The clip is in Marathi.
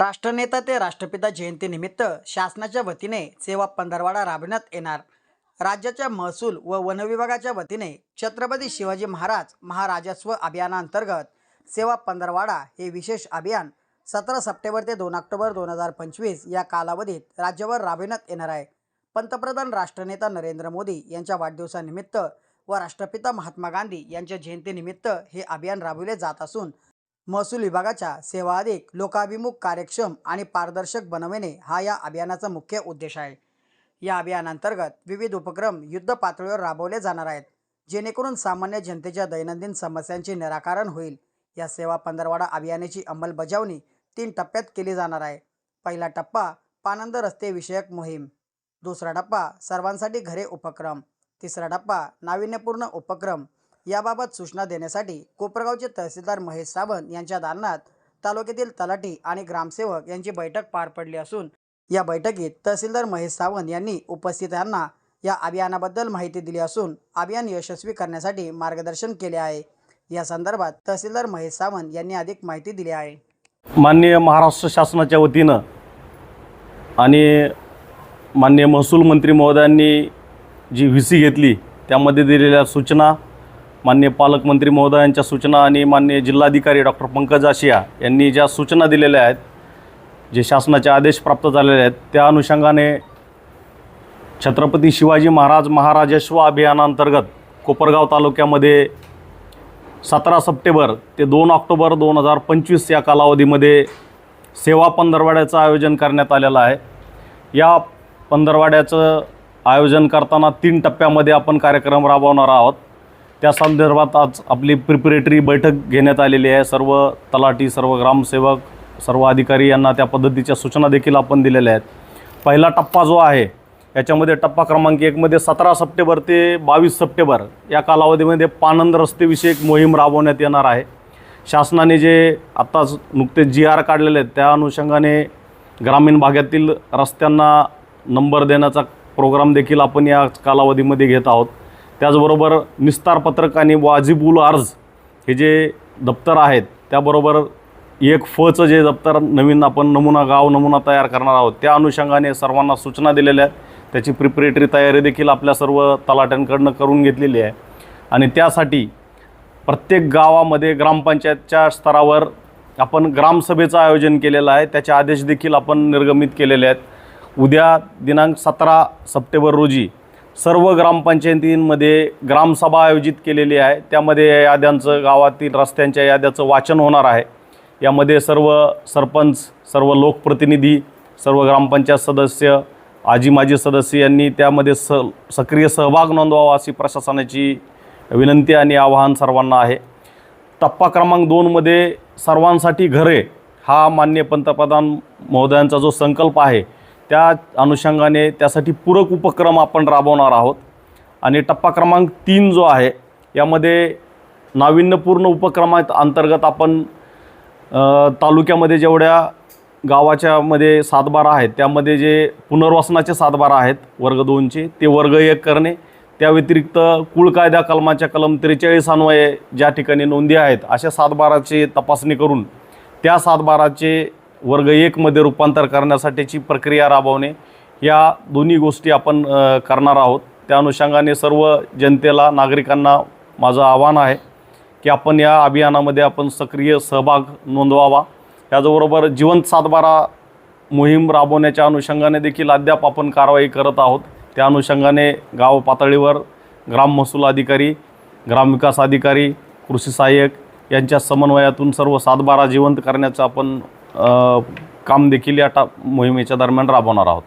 राष्ट्रनेता ते राष्ट्रपिता जयंतीनिमित्त शासनाच्या वतीने सेवा पंधरवाडा राबविण्यात येणार. राज्याच्या महसूल व वनविभागाच्या वतीने छत्रपती शिवाजी महाराज महाराजस्व अभियानांतर्गत सेवा पंधरवाडा हे विशेष अभियान सतरा सप्टेंबर ते दोन ऑक्टोबर दोन हजार पंचवीस या कालावधीत राज्यभर राबविण्यात येणार आहे. पंतप्रधान राष्ट्रनेता नरेंद्र मोदी यांच्या वाढदिवसानिमित्त व राष्ट्रपिता महात्मा गांधी यांच्या जयंतीनिमित्त हे अभियान राबविले जात असून महसूल विभागाच्या सेवा अधिक लोकाभिमुख कार्यक्षम आणि पारदर्शक बनविणे हा या अभियानाचा मुख्य उद्देश आहे. या अभियानांतर्गत विविध उपक्रम युद्ध पातळीवर राबवले जाणार आहेत जेणेकरून सामान्य जनतेच्या दैनंदिन समस्यांचे निराकरण होईल. या सेवा पंधरवाडा अभियानाची अंमलबजावणी तीन टप्प्यात केली जाणार आहे. पहिला टप्पा पानंद रस्ते विषयक मोहीम. दुसरा टप्पा सर्वांसाठी घरे उपक्रम. तिसरा टप्पा नाविन्यपूर्ण उपक्रम. याबाबत सूचना देण्यासाठी कोपरगावचे तहसीलदार महेश सावंत यांच्या दालनात तालुक्यातील तलाठी आणि ग्रामसेवक यांची बैठक पार पडली असून या बैठकीत तहसीलदार महेश सावंत यांनी उपस्थितांना या अभियानाबद्दल माहिती दिली असून अभियान यशस्वी करण्यासाठी मार्गदर्शन केले आहे. या संदर्भात तहसीलदार महेश सावंत यांनी अधिक माहिती दिली आहे. माननीय महाराष्ट्र शासनाच्या वतीनं आणि माननीय महसूल मंत्री महोदयांनी जी व्ही सी घेतली त्यामध्ये दिलेल्या सूचना मान्य पालकमंत्री महोदयांच्या सूचना आणि मान्य जिल्हाधिकारी डॉक्टर पंकज आशिया यांनी ज्या सूचना दिलेल्या आहेत जे शासनाचे आदेश प्राप्त झालेले आहेत त्या अनुषंगाने छत्रपती शिवाजी महाराज महाराजस्व अभियानांतर्गत कोपरगाव तालुक्यामध्ये सतरा सप्टेंबर ते दोन ऑक्टोबर दोन हजार पंचवीस या कालावधीमध्ये सेवा पंधरवाड्याचं आयोजन करण्यात आलेलं आहे. या पंधरवाड्याचं आयोजन करताना तीन टप्प्यामध्ये आपण कार्यक्रम राबवणार आहोत. त्या संदर्भात आज आपली प्रिपरेटरी बैठक घेण्यात आलेली आहे. सर्व तलाठी सर्व ग्रामसेवक सर्व अधिकारी यांना त्या पद्धतीच्या सूचना देखील आपण दिलेल्या आहेत. पहिला टप्पा जो आहे याच्यामध्ये टप्पा क्रमांक एकमध्ये सतरा सप्टेंबर ते बावीस सप्टेंबर या कालावधीमध्ये पानंद रस्तेविषयक मोहीम राबवण्यात येणार आहे. शासनाने जे आत्ताच नुकतेच जी आर काढलेले आहेत त्या अनुषंगाने ग्रामीण भागातील रस्त्यांना नंबर देण्याचा प्रोग्राम देखील आपण या कालावधीमध्ये घेत आहोत. त्याचबरोबर निस्तार पत्रक आणि वाजिबुल अर्ज हे जे दप्तर आहेत त्याबरोबर एक फचं जे दप्तर नवीन आपण नमुना गाव नमुना तयार करणार आहोत त्या अनुषंगाने सर्वांना सूचना दिलेल्या आहेत. त्याची प्रिपरेटरी तयारी देखील आपल्या सर्व तलाट्यांकडनं करून घेतलेली आहे. आणि त्यासाठी प्रत्येक गावामध्ये ग्रामपंचायतच्या स्तरावर आपण ग्रामसभेचं आयोजन केलेलं आहे. त्याचे आदेश देखील आपण निर्गमित केलेले आहेत. उद्या दिनांक सतरा सप्टेंबर रोजी सर्व ग्रामपंचायतींमध्ये ग्रामसभा आयोजित केलेली आहे. त्यामध्ये या याद्यांचं गावातील रस्त्यांच्या याद्याचं वाचन होणार आहे. यामध्ये सर्व सरपंच सर्व लोकप्रतिनिधी सर्व ग्रामपंचायत सदस्य आजी माजी सदस्य यांनी त्यामध्ये स सक्रिय सहभाग नोंदवावा अशी प्रशासनाची विनंती आणि आवाहन सर्वांना आहे. टप्पा क्रमांक दोनमध्ये सर्वांसाठी घरे हा मान्य पंतप्रधान महोदयांचा जो संकल्प आहे त्या अनुषंगाने त्यासाठी पूरक उपक्रम आपण राबवणार आहोत. आणि टप्पा क्रमांक तीन जो आहे यामध्ये नाविन्यपूर्ण उपक्रमा अंतर्गत आपण तालुक्यामध्ये जेवढ्या गावाच्यामध्ये सातबारा आहेत त्यामध्ये जे पुनर्वसनाचे सातबारा आहेत वर्ग दोनचे ते वर्ग एक करणे त्या व्यतिरिक्त कुळ कायदा कलमाच्या कलम त्रेचाळीस अन्वये ज्या ठिकाणी नोंदी आहेत अशा सातबाराची तपासणी करून त्या सातबाराचे वर्ग एकमध्ये रूपांतर करण्यासाठीची प्रक्रिया राबवणे या दोन्ही गोष्टी आपण करणार आहोत. त्या अनुषंगाने सर्व जनतेला नागरिकांना माझं आव्हान आहे की आपण या अभियानामध्ये आपण सक्रिय सहभाग नोंदवावा. त्याचबरोबर जिवंत सातबारा मोहीम राबवण्याच्या अनुषंगाने देखील अद्याप आपण कारवाई करत आहोत. त्या अनुषंगाने गाव पातळीवर ग्राम महसूल अधिकारी ग्रामविकास अधिकारी कृषी सहाय्यक यांच्या समन्वयातून सर्व सातबारा जिवंत करण्याचं आपण काम देखील या टा मोहिमेच्या दरम्यान राबवणार आहोत.